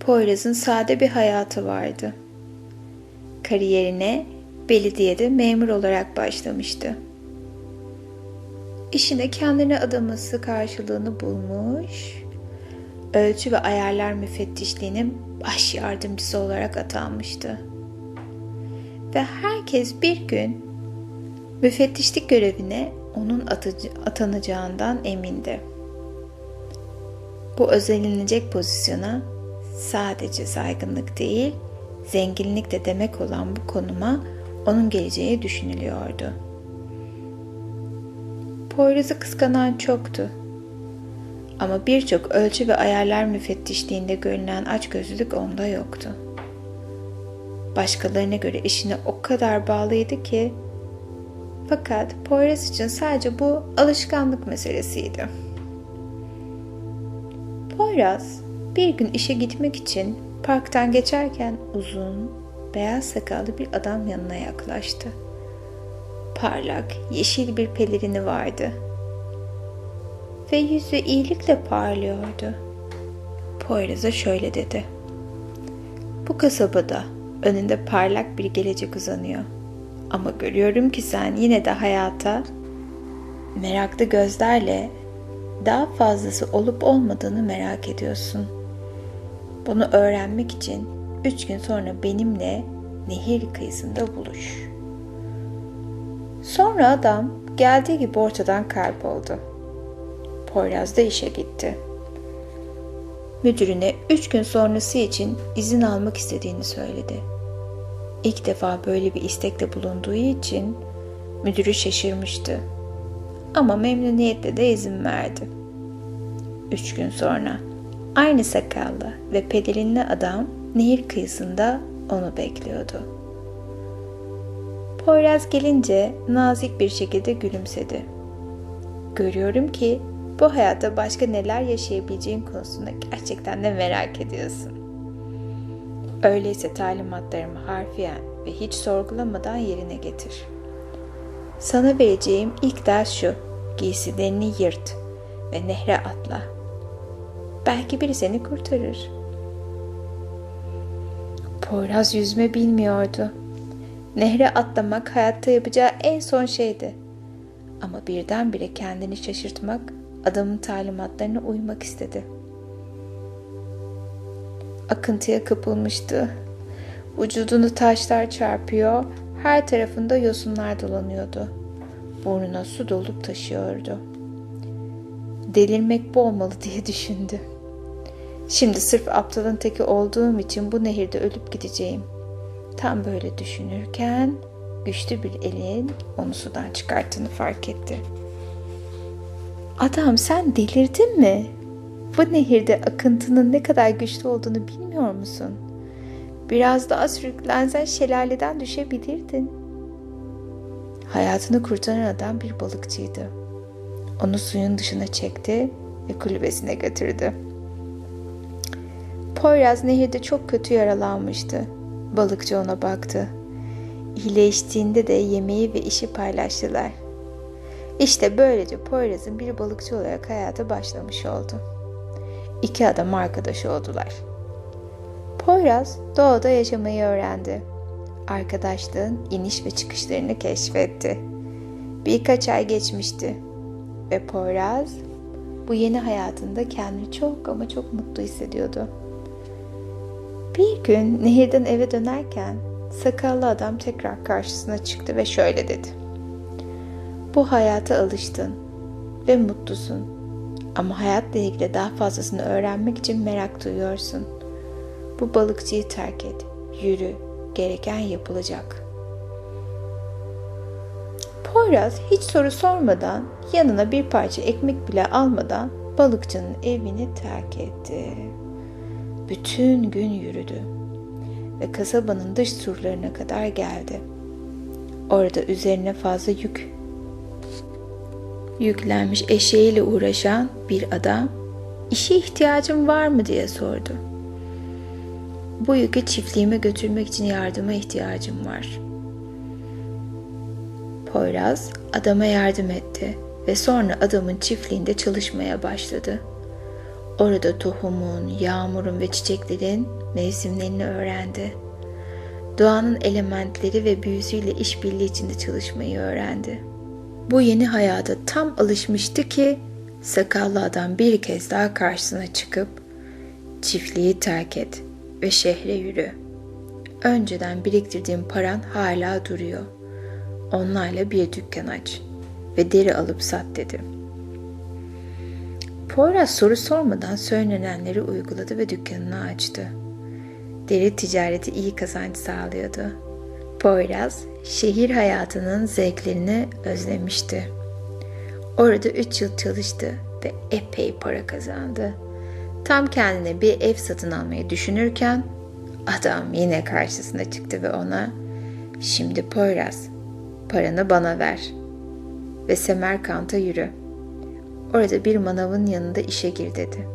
Poyraz'ın sade bir hayatı vardı. Kariyerine belediyede memur olarak başlamıştı. İşine kendine adaması karşılığını bulmuş, ölçü ve ayarlar müfettişliğinin baş yardımcısı olarak atanmıştı. Ve herkes bir gün müfettişlik görevine onun atanacağından emindi. Bu özenilecek pozisyona sadece saygınlık değil, zenginlik de demek olan bu konuma onun geleceği düşünülüyordu. Poyraz'ı kıskanan çoktu. Ama birçok ölçü ve ayarlar müfettişliğinde görünen açgözlülük onda yoktu. Başkalarına göre işine o kadar bağlıydı ki fakat Poyraz için sadece bu alışkanlık meselesiydi. Poyraz bir gün işe gitmek için parktan geçerken uzun, beyaz sakallı bir adam yanına yaklaştı. Parlak, yeşil bir pelerini vardı. Ve yüzü iyilikle parlıyordu. Poyraz'a şöyle dedi. Bu kasabada önünde parlak bir gelecek uzanıyor. Ama görüyorum ki sen yine de hayata meraklı gözlerle daha fazlası olup olmadığını merak ediyorsun. Bunu öğrenmek için üç gün sonra benimle nehir kıyısında buluş. Sonra adam geldiği gibi ortadan kayboldu. Poyraz da işe gitti. Müdürüne üç gün sonrası için izin almak istediğini söyledi. İlk defa böyle bir istekte bulunduğu için müdürü şaşırmıştı. Ama memnuniyetle de izin verdi. Üç gün sonra aynı sakallı ve pelerinli adam nehir kıyısında onu bekliyordu. Poyraz gelince nazik bir şekilde gülümsedi. Görüyorum ki bu hayatta başka neler yaşayabileceğin konusunda gerçekten de merak ediyorsun. Öyleyse talimatlarımı harfiyen ve hiç sorgulamadan yerine getir. Sana vereceğim ilk ders şu. Giysilerini yırt ve nehre atla. Belki biri seni kurtarır. Poyraz yüzme bilmiyordu. Nehre atlamak hayatta yapacağı en son şeydi. Ama birdenbire kendini şaşırtmak, adamın talimatlarına uymak istedi. Akıntıya kapılmıştı. Vücudunu taşlar çarpıyor, her tarafında yosunlar dolanıyordu. Burnuna su dolup taşıyordu. Delirmek bu olmalı diye düşündü. Şimdi sırf aptalın teki olduğum için bu nehirde ölüp gideceğim. Tam böyle düşünürken güçlü bir elin onu sudan çıkarttığını fark etti. Adam sen delirdin mi? Bu nehirde akıntının ne kadar güçlü olduğunu bilmiyor musun? Biraz daha sürüklensen şelaleden düşebilirdin. Hayatını kurtaran adam bir balıkçıydı. Onu suyun dışına çekti ve kulübesine götürdü. Poyraz nehirde çok kötü yaralanmıştı. Balıkçı ona baktı. İyileştiğinde de yemeği ve işi paylaştılar. İşte böylece Poyraz'ın bir balıkçı olarak hayata başlamış oldu. İki adam arkadaş oldular. Poyraz doğada yaşamayı öğrendi. Arkadaşlığın iniş ve çıkışlarını keşfetti. Birkaç ay geçmişti ve Poyraz bu yeni hayatında kendini çok ama çok mutlu hissediyordu. Bir gün nehirden eve dönerken sakallı adam tekrar karşısına çıktı ve şöyle dedi. Bu hayata alıştın ve mutlusun. Ama hayatla ilgili daha fazlasını öğrenmek için merak duyuyorsun. Bu balıkçıyı terk et. Yürü. Gereken yapılacak. Poyraz hiç soru sormadan, yanına bir parça ekmek bile almadan balıkçının evini terk etti. Bütün gün yürüdü ve kasabanın dış surlarına kadar geldi. Orada üzerine fazla yük yüklenmiş eşeğiyle uğraşan bir adam işe ihtiyacım var mı diye sordu. Bu yükü çiftliğime götürmek için yardıma ihtiyacım var. Poyraz adama yardım etti ve sonra adamın çiftliğinde çalışmaya başladı. Orada tohumun, yağmurun ve çiçeklerin mevsimlerini öğrendi. Doğanın elementleri ve büyüsüyle işbirliği içinde çalışmayı öğrendi. Bu yeni hayata tam alışmıştı ki sakallı adam bir kez daha karşısına çıkıp çiftliği terk et ve şehre yürü. Önceden biriktirdiğim paran hala duruyor. Onlarla bir dükkan aç ve deri alıp sat dedi. Poyraz soru sormadan söylenenleri uyguladı ve dükkanını açtı. Deri ticareti iyi kazanç sağlıyordu. Poyraz şehir hayatının zevklerini özlemişti. Orada üç yıl çalıştı ve epey para kazandı. Tam kendine bir ev satın almayı düşünürken adam yine karşısına çıktı ve ona ''Şimdi Poyraz, paranı bana ver ve Semerkant'a yürü. Orada bir manavın yanında işe gir.'' dedi.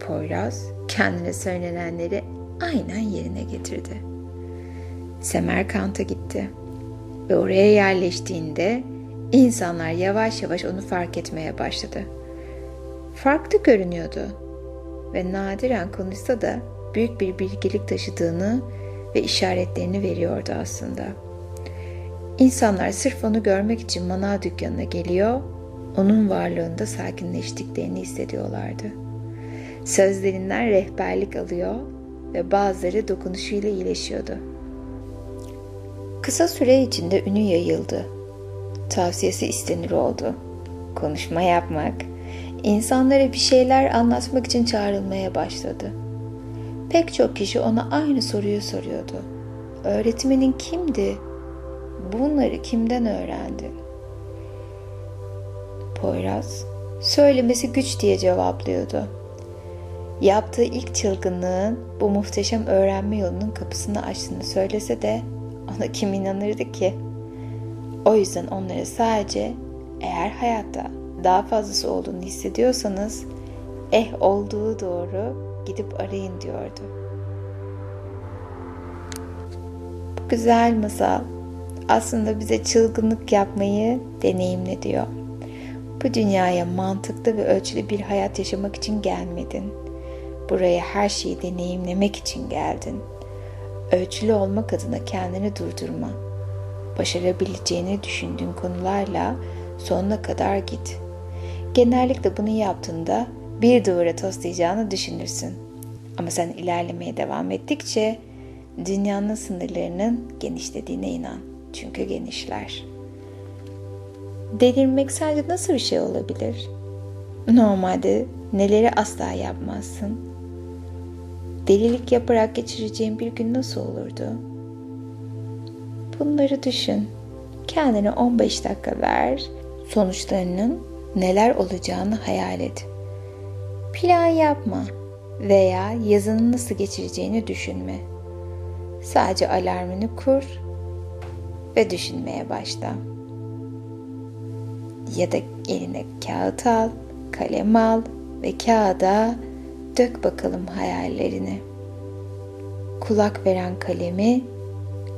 Poyraz kendine söylenenleri aynen yerine getirdi. Semerkant'a gitti ve oraya yerleştiğinde insanlar yavaş yavaş onu fark etmeye başladı. Farklı görünüyordu ve nadiren konuşsa da büyük bir bilgelik taşıdığını ve işaretlerini veriyordu aslında. İnsanlar sırf onu görmek için manav dükkanına geliyor, onun varlığında sakinleştiklerini hissediyorlardı. Sözlerinden rehberlik alıyor ve bazıları dokunuşuyla iyileşiyordu. Kısa süre içinde ünü yayıldı. Tavsiyesi istenir oldu. Konuşma yapmak, insanlara bir şeyler anlatmak için çağrılmaya başladı. Pek çok kişi ona aynı soruyu soruyordu. Öğretmenin kimdi? Bunları kimden öğrendin? Poyraz, söylemesi güç diye cevaplıyordu. Yaptığı ilk çılgınlığın bu muhteşem öğrenme yolunun kapısını açtığını söylese de ona kim inanırdı ki? O yüzden onlara sadece eğer hayatta daha fazlası olduğunu hissediyorsanız eh olduğu doğru gidip arayın diyordu. Bu güzel masal aslında bize çılgınlık yapmayı deneyimle diyor. Bu dünyaya mantıklı ve ölçülü bir hayat yaşamak için gelmedin. Buraya her şeyi deneyimlemek için geldin. Ölçülü olmak adına kendini durdurma. Başarabileceğini düşündüğün konularla sonuna kadar git. Genellikle bunu yaptığında bir duvara toslayacağını düşünürsün. Ama sen ilerlemeye devam ettikçe dünyanın sınırlarının genişlediğine inan. Çünkü genişler. Delirmek sence nasıl bir şey olabilir? Normalde neleri asla yapmazsın? Delilik yaparak geçireceğin bir gün nasıl olurdu? Bunları düşün. Kendine 15 dakika ver. Sonuçlarının neler olacağını hayal et. Plan yapma veya yazını nasıl geçireceğini düşünme. Sadece alarmını kur ve düşünmeye başla. Ya da eline kağıt al, kalem al ve kağıda dök bakalım hayallerini. Kulak veren kalemi,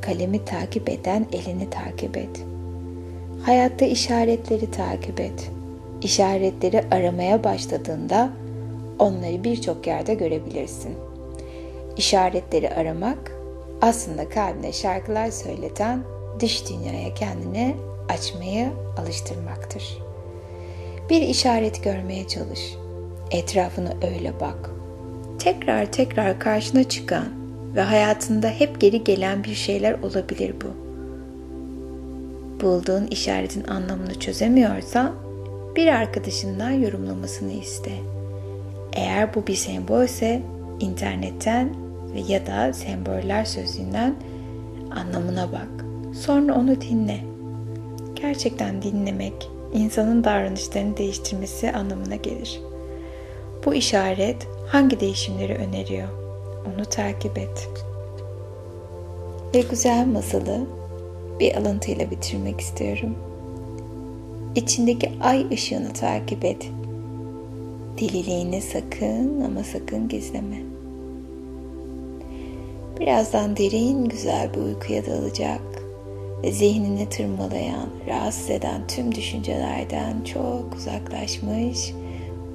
kalemi takip eden elini takip et. Hayatta işaretleri takip et. İşaretleri aramaya başladığında onları birçok yerde görebilirsin. İşaretleri aramak aslında kalbine şarkılar söyleten dış dünyaya kendini açmayı alıştırmaktır. Bir işaret görmeye çalış. Etrafına öyle bak. Tekrar tekrar karşına çıkan ve hayatında hep geri gelen bir şeyler olabilir bu. Bulduğun işaretin anlamını çözemiyorsan bir arkadaşından yorumlamasını iste. Eğer bu bir sembolse internetten ve ya da semboller sözlüğünden anlamına bak. Sonra onu dinle. Gerçekten dinlemek insanın davranışlarını değiştirmesi anlamına gelir. Bu işaret hangi değişimleri öneriyor? Onu takip et. Ve güzel masalı bir alıntıyla bitirmek istiyorum. İçindeki ay ışığını takip et. Dililiğini sakın ama sakın gizleme. Birazdan derin güzel bir uykuya dalacak zihnini tırmalayan, rahatsız eden tüm düşüncelerden çok uzaklaşmış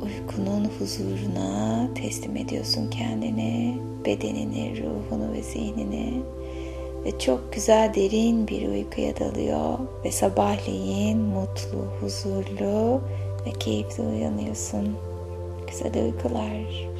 uykunun huzuruna teslim ediyorsun kendini, bedenini, ruhunu ve zihnini ve çok güzel derin bir uykuya dalıyor ve sabahleyin mutlu, huzurlu ve keyifli uyanıyorsun. Güzel uykular.